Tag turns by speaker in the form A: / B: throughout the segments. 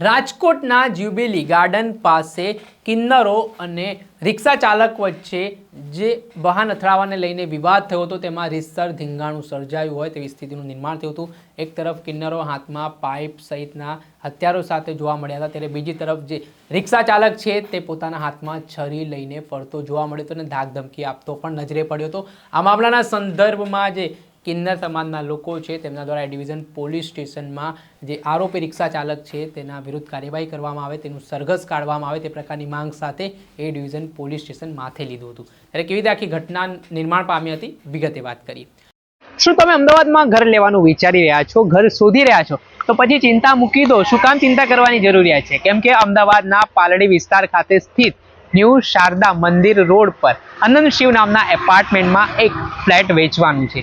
A: રાજકોટના jubilee garden પાસે કિન્નરો અને રિક્ષા ચાલક વચ્ચે જે વાહન અથડાવાને લઈને વિવાદ થયો હતો, તેમાં રીતસર ધીંગાણું સર્જાયું હોય તેવી સ્થિતિનું નિર્માણ થયું હતું. એક તરફ કિન્નરો હાથમાં પાઇપ સહિતના હથિયારો સાથે જોવા મળ્યા હતા, ત્યારે બીજી તરફ જે રિક્ષા ચાલક છે તે પોતાના હાથમાં છરી લઈને ફરતો જોવા મળ્યો હતો અને ધાક ધમકી આપતો પણ નજરે પડ્યો હતો. આ મામલાના સંદર્ભમાં જે કિન્નર સમાજના લોકો છે, તેમના દ્વારા ડિવિઝન પોલીસ સ્ટેશનમાં જે આરોપી રિક્ષા ચાલક છે, તેના વિરુદ્ધ કાર્યવાહી કરવામાં આવે, તેનું સરઘસ કાઢવામાં આવે, તે પ્રકારની માંગ સાથે એ ડિવિઝન પોલીસ સ્ટેશન માથે લીધું હતું. ત્યારે કેવી રીતે આખી ઘટના નિર્માણ પામી હતી, વિગતે વાત કરીએ. શું તમે અમદાવાદમાં ઘર લેવાનું વિચારી રહ્યા છો, ઘર શોધી રહ્યા છો? તો પછી ચિંતા મૂકી દો, શું કામ ચિંતા કરવાની જરૂરિયાત છે? કેમ કે અમદાવાદના પાલડી વિસ્તાર ખાતે સ્થિત ન્યૂ શારદા મંદિર રોડ પર અનંત શિવ નામના એપાર્ટમેન્ટમાં એક ફ્લેટ વેચવાનું છે.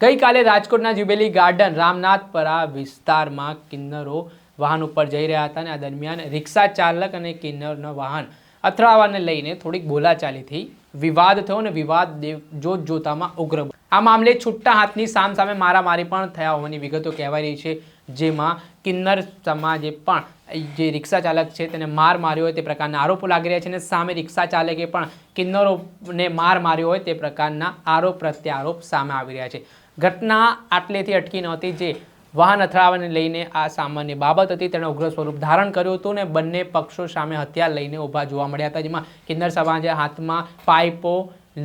A: ગઈકાલે રાજકોટના જુબેલી ગાર્ડન રામનાથપરા વિસ્તારમાં કિન્નરો વાહન ઉપર જઈ રહ્યા હતા અને આ દરમિયાન રિક્ષા ચાલક અને કિન્નરનો વાહન અથડાવાને લઈને થોડીક બોલાચાલી થઈ વિવાદ થયો અને વિવાદ જોત જોતામાં ઉગ્ર આ મામલે છૂટા હાથની સામ સામે મારામારી પણ થયા હોવાની વિગતો કહેવાઈ રહી છે, જેમાં કિન્નર સમાજે પણ જે રિક્ષા ચાલક છે તેને માર માર્યો હોય તે પ્રકારના આરોપો લાગી રહ્યા છે અને સામે રિક્ષા ચાલકે પણ કિન્નરોને માર માર્યો હોય તે પ્રકારના આરોપ પ્રત્યારોપ સામે આવી રહ્યા છે. ઘટના આટલેથી અટકી નહોતી જે વાહન અથડાવાને લઈને આ સામાન્ય બાબત હતી. તેણે ઉગ્ર સ્વરૂપ ધારણ કર્યું હતું અને બંને પક્ષો સામે હથિયાર લઈને ઊભા જોવા મળ્યા હતા, જેમાં કિન્નર સમાજે હાથમાં પાઇપો,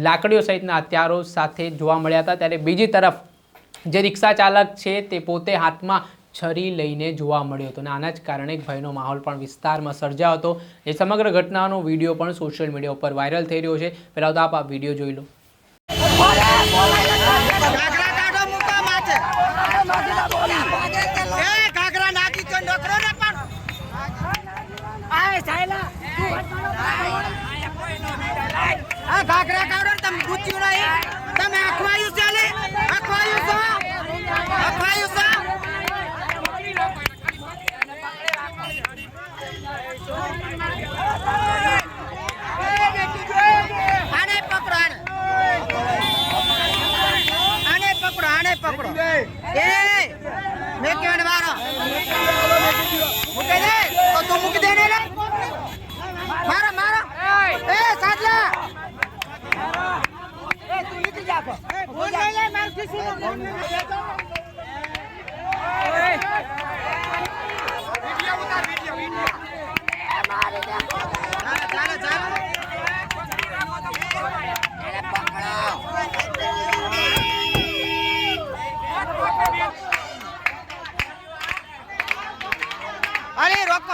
A: લાકડીઓ સહિતના હથિયારો સાથે જોવા મળ્યા હતા. ત્યારે બીજી તરફ જે રિક્ષા ચાલક છે તે પોતે હાથમાં છરી લઈને જોવા મળ્યો હતો અને આના જ કારણે ભયનો માહોલ પણ વિસ્તારમાં સર્જાયો હતો. એ સમગ્ર ઘટનાનો વીડિયો પણ સોશિયલ મીડિયા ઉપર વાયરલ થઈ રહ્યો છે. પહેલાં તો આપ આ વીડિયો જોઈ લો
B: ઘાઘરા કાઢો મૂકો માથે એ ઘાઘરા નાખી તો નકરો ને પણ આ ઘાઘરા કાઢો તમે પૂછ્યું નહીં તમે અખવાયું ચાલે અખવાયું છો અખવાયું છો આને પકડો આને પકડો. આને પકડો એ મેં કેવડ મારો મૂકી દે તો તું મૂકી દે ને લે મારો મારો એ સાદલા એ તું નીકળી જા કો ભૂલ નહીં લે માર ખીસી અરે રોકો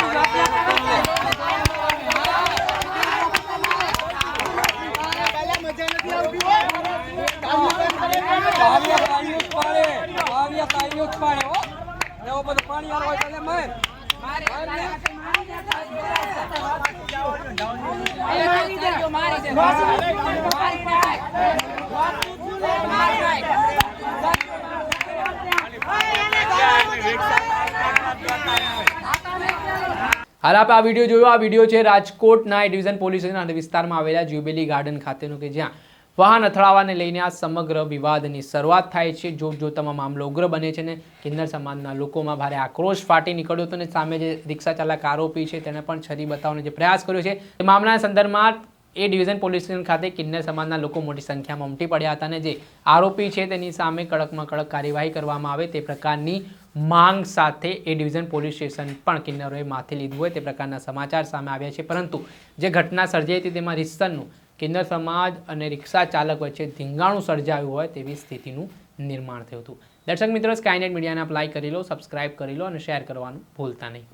B: જા પાણી આવે એટલે સાદલા
A: હાલ આપણે આ વીડિયો જોયો આ વીડિયો છે રાજકોટના એ ડિવિઝન પોલીસ સ્ટેશન વિસ્તારમાં આવેલા જ્યુબેલી ગાર્ડન ખાતેનો કે જ્યાં વાહન અથડાવાને લઈને આ સમગ્ર વિવાદની શરૂઆત થાય છે. જો જોતામાં મામલો ઉગ્ર બને છે ને કિન્નર સમાજના લોકોમાં ભારે આક્રોશ ફાટી નીકળ્યો હતો અને સામે જે રિક્ષા ચાલક આરોપી છે તેને પણ છરી બતાવવાનો જે પ્રયાસ કર્યો છે. એ મામલાના સંદર્ભમાં એ ડિવિઝન પોલીસ સ્ટેશન ખાતે કિન્નર સમાજના લોકો મોટી સંખ્યામાં ઉમટી પડ્યા હતા અને જે આરોપી છે તેની સામે કડકમાં કડક કાર્યવાહી કરવામાં આવે તે પ્રકારની માંગ સાથે એ ડિવિઝન પોલીસ સ્ટેશન પણ કિન્નરોએ માથે લીધું હોય તે પ્રકારના સમાચાર સામે આવ્યા છે. પરંતુ જે ઘટના સર્જાઈ હતી તેમાં રિસ્સનનું કિન્નર સમાજ અને રિક્ષા ચાલક વચ્ચે ધીંગાણું સર્જાયું હોય તેવી સ્થિતિનું નિર્માણ થયું હતું. દર્શક મિત્રો સ્કાયનેટ મીડિયાને લાઈક કરી લો સબસ્ક્રાઇબ કરી લો અને શેર કરવાનું ભૂલતા નહીં.